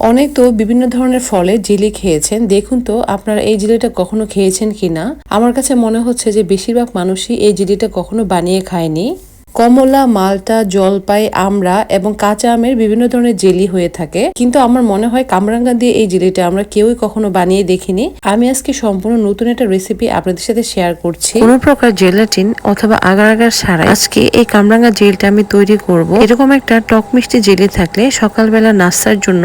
অনেক তো বিভিন্ন ধরনের ফলে জিলি খেয়েছেন। দেখুন তো, আপনারা এই জিলিটা কখনো খেয়েছেন কিনা? আমার কাছে মনে হচ্ছে যে বেশিরভাগ মানুষই এই জিলিটা কখনো বানিয়ে খায়নি। কমলা মালটা জলপাই আমড়া এবং কাঁচা আমের বিভিন্ন ধরনের জেলি হয়ে থাকে। কিন্তু আমার মনে হয় কামরাঙ্গা দিয়ে এই জেলিটা আমরা কেউই কখনো বানিয়ে দেখিনি। আমি আজকে সম্পূর্ণ নতুন একটা রেসিপি আপনাদের সাথে শেয়ার করছি। কোনো প্রকার জেলাটিন অথবা আগার আগার ছাড়াই আজকে এই কামরাঙ্গা জেলটা আমি তৈরি করব। এরকম একটা টক মিষ্টি জেলি থাকলে সকালবেলা নাস্তার জন্য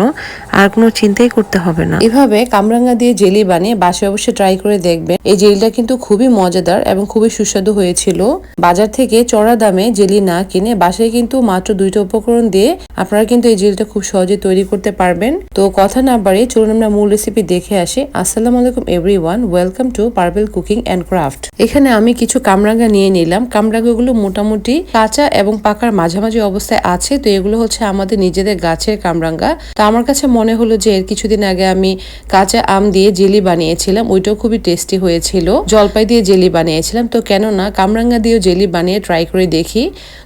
আর কোনো চিন্তাই করতে হবে না। এভাবে কামরাঙ্গা দিয়ে জেলি বানিয়ে বাসায় অবশ্যই ট্রাই করে দেখবেন। এই জেলিটা কিন্তু খুবই মজাদার এবং খুবই সুস্বাদু হয়েছিল। বাজার থেকে চড়া দামে জেলি না কিনে বাসায় কিন্তু মাত্র দুইটা উপকরণ দিয়ে আপনারা কিন্তু এই জেলিটা খুব সহজে তৈরি করতে পারবেন। তো কথা না বাড়িয়ে চলুন আমরা মূল রেসিপি দেখে আসি। আসসালামু আলাইকুম everyone welcome to purple cooking and craft এখানে আমি কিছু কামরাঙ্গা নিয়ে নিলাম। কামরাঙ্গাগুলো মোটামুটি কাঁচা এবং পাকার মাঝামাঝি অবস্থায় আছে, তো এগুলো হচ্ছে আমাদের নিজেদের গাছের কামরাঙ্গা। তো আমার কাছে মনে হলো যে এর কিছুদিন আগে আমি কাঁচা আম দিয়ে জেলি বানিয়েছিলাম, ওইটাও খুবই টেস্টি হয়েছিল। জলপাই দিয়ে জেলি বানিয়েছিলাম, তো কেননা কামরাঙ্গা দিয়েও জেলি বানিয়ে ট্রাই করে দেখি।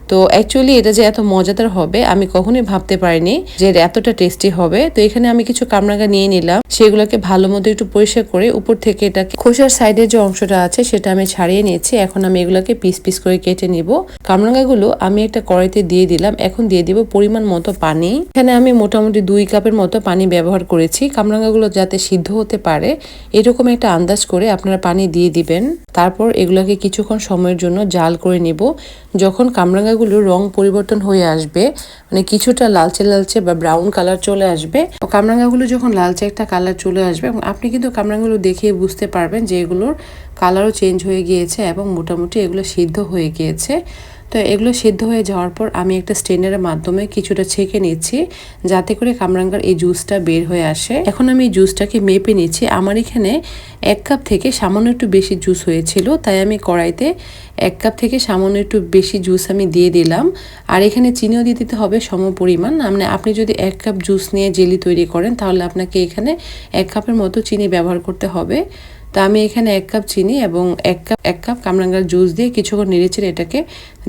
তো অ্যাকচুয়ালি এটা যে এত মজাদার হবে, আমি কখনোই ভাবতে পারিনি যে এতটা টেস্টি হবে। তো এখানে আমি কিছু কামরাঙ্গা নিয়ে নিলাম, সেগুলোকে ভালো মতো একটু পরিষ্কার করে উপর থেকে এটাকে খোসার সাইডের যে অংশটা আছে, সেটা আমি ছাড়িয়ে নিয়েছি। এখন আমি এগুলোকে পিস পিস করে কেটে নিব। কামরাঙ্গাগুলো আমি একটা কড়াইতে দিয়ে দিলাম, এখন দিয়ে দিব পরিমাণ মতো পানি। এখানে আমি মোটামুটি দুই কাপের মতো পানি ব্যবহার করেছি। কামরাঙ্গাগুলো যাতে সিদ্ধ হতে পারে, এরকম একটা আন্দাজ করে আপনারা পানি দিয়ে দিবেন। তারপর এগুলোকে কিছুক্ষণ সময়ের জন্য জাল করে নিব। যখন কামরাঙ্গাগুলোর রং পরিবর্তন হয়ে আসবে মানে কিছুটা লালচে লালচে বা ব্রাউন কালার চলে আসবে। কামরাঙ্গাগুলো যখন লালচে একটা কালার চলে আসবে, এবং আপনি কিন্তু কামরাঙ্গাগুলো দেখে বুঝতে পারবেন যে এগুলোর কালারও চেঞ্জ হয়ে গিয়েছে এবং মোটামুটি এগুলো সিদ্ধ হয়ে গিয়েছে। তো এগুলো সিদ্ধ হয়ে যাওয়ার পর আমি একটা স্টেনারের মাধ্যমে কিছুটা ছেঁকে নিচ্ছি, যাতে করে কামরাঙ্গার এই জুসটা বের হয়ে আসে। এখন আমি এই জুসটাকে মেপে নিচ্ছি। আমার এখানে এক কাপ থেকে সামান্য একটু বেশি জুস হয়েছিল, তাই আমি কড়াইতে এক কাপ থেকে সামান্য একটু বেশি জুস আমি দিয়ে দিলাম। আর এখানে চিনিও দিয়ে দিতে হবে সম পরিমাণ। মানে আপনি যদি এক কাপ জুস নিয়ে জেলি তৈরি করেন, তাহলে আপনাকে এখানে এক কাপের মতো চিনি ব্যবহার করতে হবে। তা আমি এখানে এক কাপ চিনি এবং এক কাপ এক কাপ কামরাঙ্গার জুস দিয়ে কিছুক্ষণ নেড়েচেড়ে এটাকে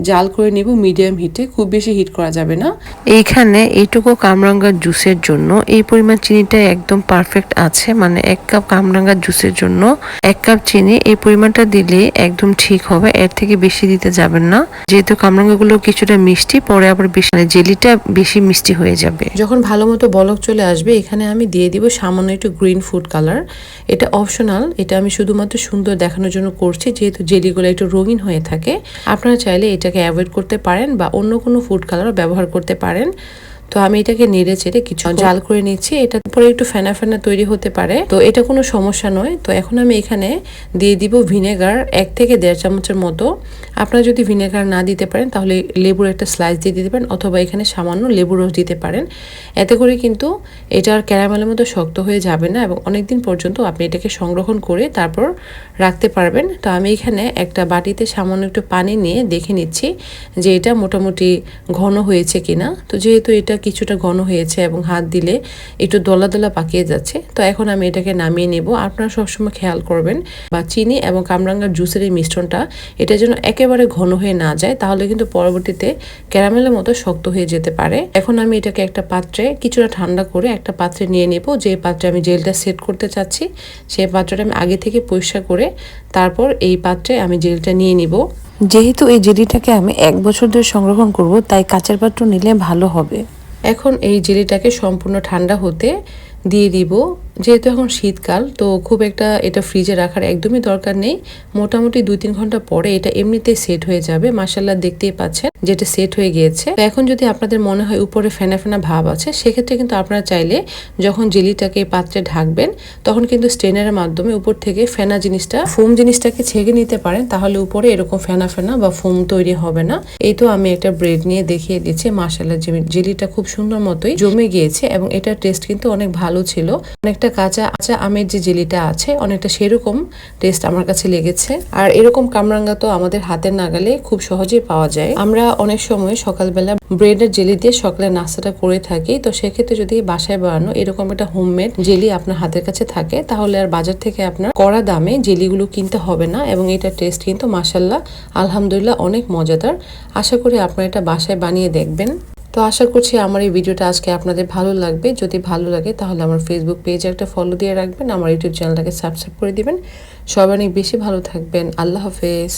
জাল করে নিব মিডিয়াম হিটে খুব বেশি হিট করা যাবে না। এইখানে এইটুকু কামরাঙ্গার জুসের জন্য এই পরিমাণ চিনিটা একদম পারফেক্ট আছে মানে এক কাপ কামরাঙ্গার জুসের জন্য। এক কাপ চিনি এই পরিমাণটা দিলে একদম ঠিক হবে এর থেকে বেশি দিতে যাবেন না। যেহেতু কামরাঙ্গাগুলো কিছুটা মিষ্টি পরে আবার বেশি মানে জেলিটা বেশি মিষ্টি হয়ে যাবে। যখন ভালো মতো বলক চলে আসবে এখানে আমি দিয়ে দিব সামান্য একটু গ্রিন ফুড কালার। এটা অপশনাল এটা আমি শুধুমাত্র সুন্দর দেখানোর জন্য করছি, যেহেতু জেলিগুলো একটু রঙিন হয়ে থাকে। আপনারা চাইলে এটাকে অ্যাভয়েড করতে পারেন বা অন্য কোনো ফুড কালার ব্যবহার করতে পারেন। তো আমি এটাকে নেড়ে চেড়ে কিছু জাল করে নিচ্ছি। এটা পরে একটু ফেনা ফেনা তৈরি হতে পারে। তো এটা কোনো সমস্যা নয়। তো এখন আমি এখানে দিয়ে দিব ভিনেগার এক থেকে দেড় চামচের মতো। আপনারা যদি ভিনেগার না দিতে পারেন তাহলে লেবুর একটা স্লাইস দিয়ে দিতে পারেন অথবা এখানে সামান্য লেবু রস দিতে পারেন। এতে করে কিন্তু এটা আর ক্যারামেলের মতো শক্ত হয়ে যাবে না এবং অনেক দিন পর্যন্ত আপনি এটাকে সংরক্ষণ করে তারপর রাখতে পারবেন। তো আমি এখানে একটা বাটিতে সামান্য একটু পানি নিয়ে দেখে নিচ্ছি যে এটা মোটামুটি ঘন হয়েছে কিনা। তো যেহেতু এটা কিছুটা ঘন হয়েছে এবং হাত দিলে একটু দলা দলা পাকিয়ে যাচ্ছে। তো এখন আমি এটাকে নামিয়ে নেব। আপনারা সবসময় খেয়াল করবেন, বা চিনি এবং কামরাঙ্গার জুসের এই মিশ্রণটা, এটা যেন একেবারে ঘন হয়ে না যায়, তাহলে কিন্তু পরবর্তীতে ক্যারামেলের মতো শক্ত হয়ে যেতে পারে। এখন আমি এটাকে একটা পাত্রে কিছুটা ঠান্ডা করে একটা পাত্রে নিয়ে নেব। যে পাত্রে আমি জেলটা সেট করতে চাচ্ছি সেই পাত্রটা আমি আগে থেকে পরিষ্কার করে তারপর এই পাত্রে আমি জেলটা নিয়ে নিব। যেহেতু এই জেলিটাকে আমি এক বছর ধরে সংরক্ষণ করব, তাই কাঁচের পাত্র নিলে ভালো হবে। এখন এই জেলিটাকে সম্পূর্ণ ঠান্ডা হতে দিয়ে দিব যেহেতু এখন শীতকাল, তো খুব একটা এটা ফ্রিজে রাখার একদমই দরকার নেই। মোটামুটি দুই তিন ঘণ্টা পরে এটা এমনিতেই সেট হয়ে যাবে। মাসাল্লাহ দেখতেই পাচ্ছেন যেটা সেট হয়ে গিয়েছে। এখন যদি আপনাদের মনে হয় উপরে ফেনা ফেনা ভাব আছে, সেক্ষেত্রে কিন্তু আপনারা চাইলে যখন জেলিটাকে পাত্রে ঢাকবেন, তখন কিন্তু স্টেনারের মাধ্যমে উপর থেকে ফেনা জিনিসটা ফোম জিনিসটাকে ছেঁকে নিতে পারেন। তাহলে উপরে এরকম ফেনা ফেনা বা ফোম তৈরি হবে না। এই তো আমি একটা ব্রেড নিয়ে দেখিয়ে দিচ্ছি। মাসাল্লাহ জেলিটা খুব সুন্দর মতোই জমে গিয়েছে এবং এটার টেস্ট কিন্তু অনেক ভালো ছিল। অনেকটা কাঁচা কাঁচা আমের যে জেলিটা আছে, অনেকটা সেরকম টেস্ট আমার কাছে লেগেছে। আর এরকম কামরাঙ্গা তো আমাদের হাতের নাগালে খুব সহজেই পাওয়া যায়। আমরা অনেক সময় সকালবেলা ব্রেডের জেলি দিয়ে সকালে নাস্তাটা করে থাকি, তো সেক্ষেত্রে যদি বাসায় বানানো এরকম একটা হোমমেড জেলি আপনার হাতের কাছে থাকে, তাহলে আর বাজার থেকে আপনার কড়া দামে জেলিগুলো কিনতে হবে না এবং এটার টেস্ট কিন্তু মাসাল্লাহ আলহামদুলিল্লাহ অনেক মজাদার। আশা করি আপনারা এটা বাসায় বানিয়ে দেখবেন। তো আশা করছি আমার এই ভিডিওটা আজকে আপনাদের ভালো লাগবে। যদি ভালো লাগে, তাহলে আমার ফেসবুক পেজে একটা ফলো দিয়ে রাখবেন, আমার ইউটিউব চ্যানেলটাকে সাবস্ক্রাইব করে দিবেন। সবাই অনেক বেশি ভালো থাকবেন। আল্লাহ হাফেজ।